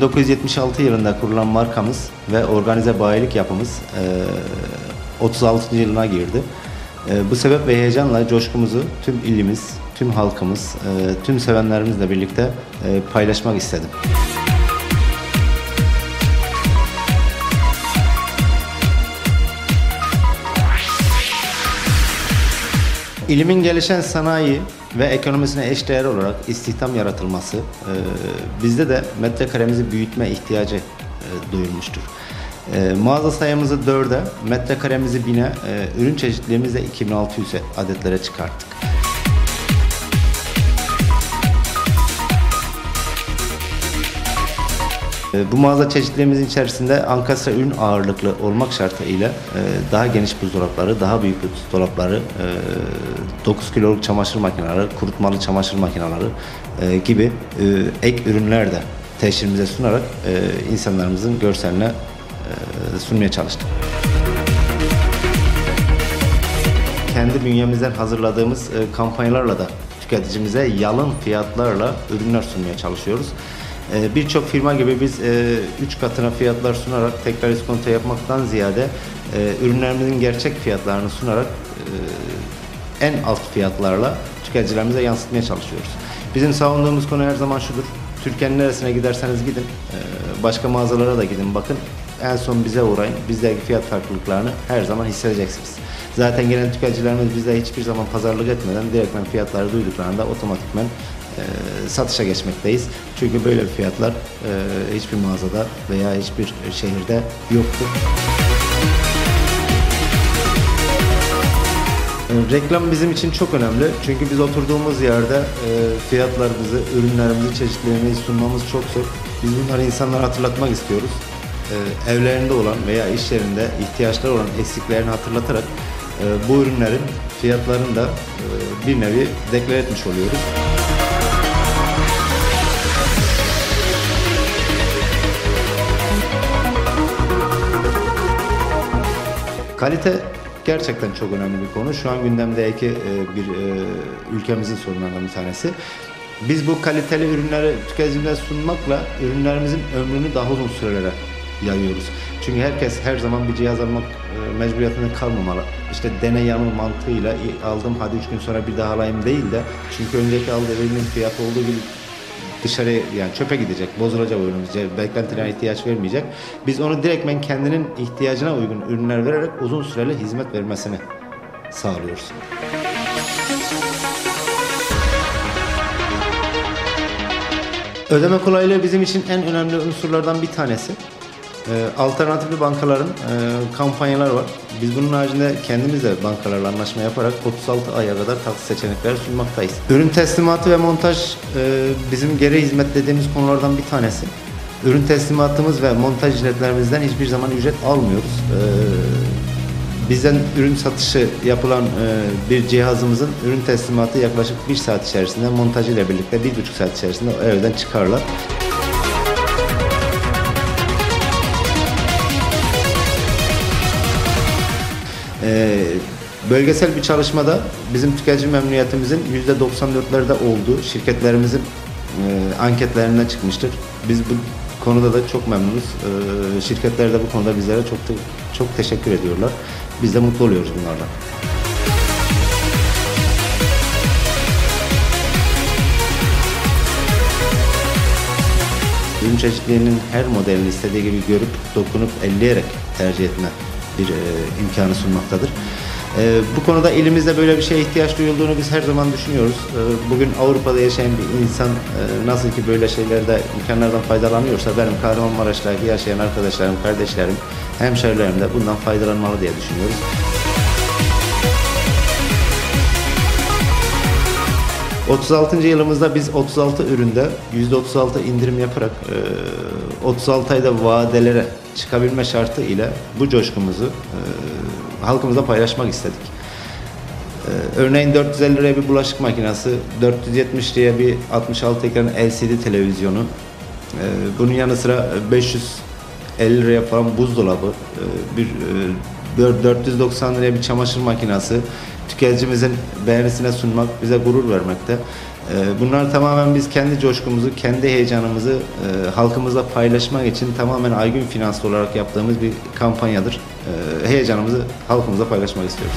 1976 yılında kurulan markamız ve organize bayilik yapımız e, 36. yılına girdi. E, bu sebep ve heyecanla coşkumuzu tüm ilimiz, tüm halkımız, e, tüm sevenlerimizle birlikte e, paylaşmak istedim. İlimin gelişen sanayi ve ekonomisine eşdeğer olarak istihdam yaratılması e, bizde de metrekaremizi büyütme ihtiyacı e, duyulmuştur. E, mağaza sayımızı dörde, metrekaremizi bine, e, ürün çeşitliliğimizi de 2600 adetlere çıkarttık. Bu mağaza çeşitlerimizin içerisinde ankastre ürün ağırlıklı olmak şartıyla e, daha geniş buzdolapları, daha büyük buzdolapları, e, 9 kiloluk çamaşır makineleri, kurutmalı çamaşır makineleri e, gibi e, ek ürünler de teşhirimize sunarak e, insanlarımızın görseline e, sunmaya çalıştık. Kendi bünyemizden hazırladığımız e, kampanyalarla da tüketicimize yalın fiyatlarla ürünler sunmaya çalışıyoruz. E, Birçok firma gibi biz 3 katına fiyatlar sunarak tekrar iskonto yapmaktan ziyade e, ürünlerimizin gerçek fiyatlarını sunarak e, en alt fiyatlarla tüketicilerimize yansıtmaya çalışıyoruz. Bizim savunduğumuz konu her zaman şudur. Türkiye'nin neresine giderseniz gidin, e, başka mağazalara da gidin bakın. En son bize uğrayın. Bizdeki fiyat farklılıklarını her zaman hissedeceksiniz. Zaten gelen tüketicilerimiz bizde hiçbir zaman pazarlık etmeden direktmen fiyatları duyduklarında otomatikmen e, satışa geçmekteyiz. Çünkü böyle fiyatlar e, hiçbir mağazada veya hiçbir şehirde yoktur. E, Reklam bizim için çok önemli. Çünkü biz oturduğumuz yerde e, fiyatlarımızı, ürünlerimizi, çeşitlerimizi sunmamız çok zor. Biz bunları insanlara hatırlatmak istiyoruz. E, evlerinde olan veya iş yerinde ihtiyaçları olan eksiklerini hatırlatarak e, bu ürünlerin fiyatlarını da e, bir nevi deklar etmiş oluyoruz. Kalite gerçekten çok önemli bir konu. Şu an gündemdeki e, bir e, ülkemizin sorunlarından bir tanesi. Biz bu kaliteli ürünleri tüketicilere sunmakla ürünlerimizin ömrünü daha uzun sürelere yayıyoruz. Çünkü herkes her zaman bir cihaz almak e, mecburiyetinde kalmamalı. İşte deney yanıl mantığıyla "İyi, aldım hadi üç gün sonra bir daha alayım değil de çünkü önceki aldığı ürünün fiyatı olduğu gibi dışarı yani çöpe gidecek, bozulacak ürünümüz, beklentilerine ihtiyaç vermeyecek. Biz onu direktmen kendinin ihtiyacına uygun ürünler vererek uzun süreli hizmet vermesini sağlıyoruz. Ödeme kolaylığı bizim için en önemli unsurlardan bir tanesi. Ee, alternatifli bankaların e, kampanyalar var. Biz bunun haricinde kendimiz bankalarla anlaşma yaparak 36 aya kadar taksit seçenekleri sunmaktayız. Ürün teslimatı ve montaj e, bizim geri hizmet dediğimiz konulardan bir tanesi. Ürün teslimatımız ve montaj ücretlerimizden hiçbir zaman ücret almıyoruz. Ee, bizden ürün satışı yapılan e, bir cihazımızın ürün teslimatı yaklaşık bir saat içerisinde montajı ile birlikte bir buçuk saat içerisinde evden çıkarlar. Ee, bölgesel bir çalışmada bizim tüketici memnuniyetimizin %94'lerde olduğu şirketlerimizin e, anketlerinden çıkmıştır. Biz bu konuda da çok memnunuz. Ee, şirketler de bu konuda bizlere çok te- çok teşekkür ediyorlar. Biz de mutlu oluyoruz bunlarla. Ürün çeşitliliğinin her modelini istediği gibi görüp, dokunup, elleyerek tercih etme bir e, imkanı sunmaktadır. E, bu konuda elimizde böyle bir şeye ihtiyaç duyulduğunu biz her zaman düşünüyoruz. E, bugün Avrupa'da yaşayan bir insan e, nasıl ki böyle şeylerde, imkanlardan faydalanıyorsa benim Kahramanmaraş'taki yaşayan arkadaşlarım, kardeşlerim, hemşerilerim de bundan faydalanmalı diye düşünüyoruz. ...36. yılımızda biz 36 üründe %36 indirim yaparak... E, ...36 ayda vadelere çıkabilme şartı ile bu coşkumuzu e, halkımıza paylaşmak istedik. E, örneğin 450 liraya bir bulaşık makinesi, 470 liraya bir 66 ekran LCD televizyonu, e, bunun yanı sıra 550 liraya falan buzdolabı, e, bir e, 490 liraya bir çamaşır makinesi, tüketicimizin beğenisine sunmak bize gurur vermekte. E, bunlar tamamen biz kendi coşkumuzu, kendi heyecanımızı e, halkımızla paylaşmak için tamamen Aygün Finans olarak yaptığımız bir kampanyadır. E, heyecanımızı halkımızla paylaşmak istiyoruz.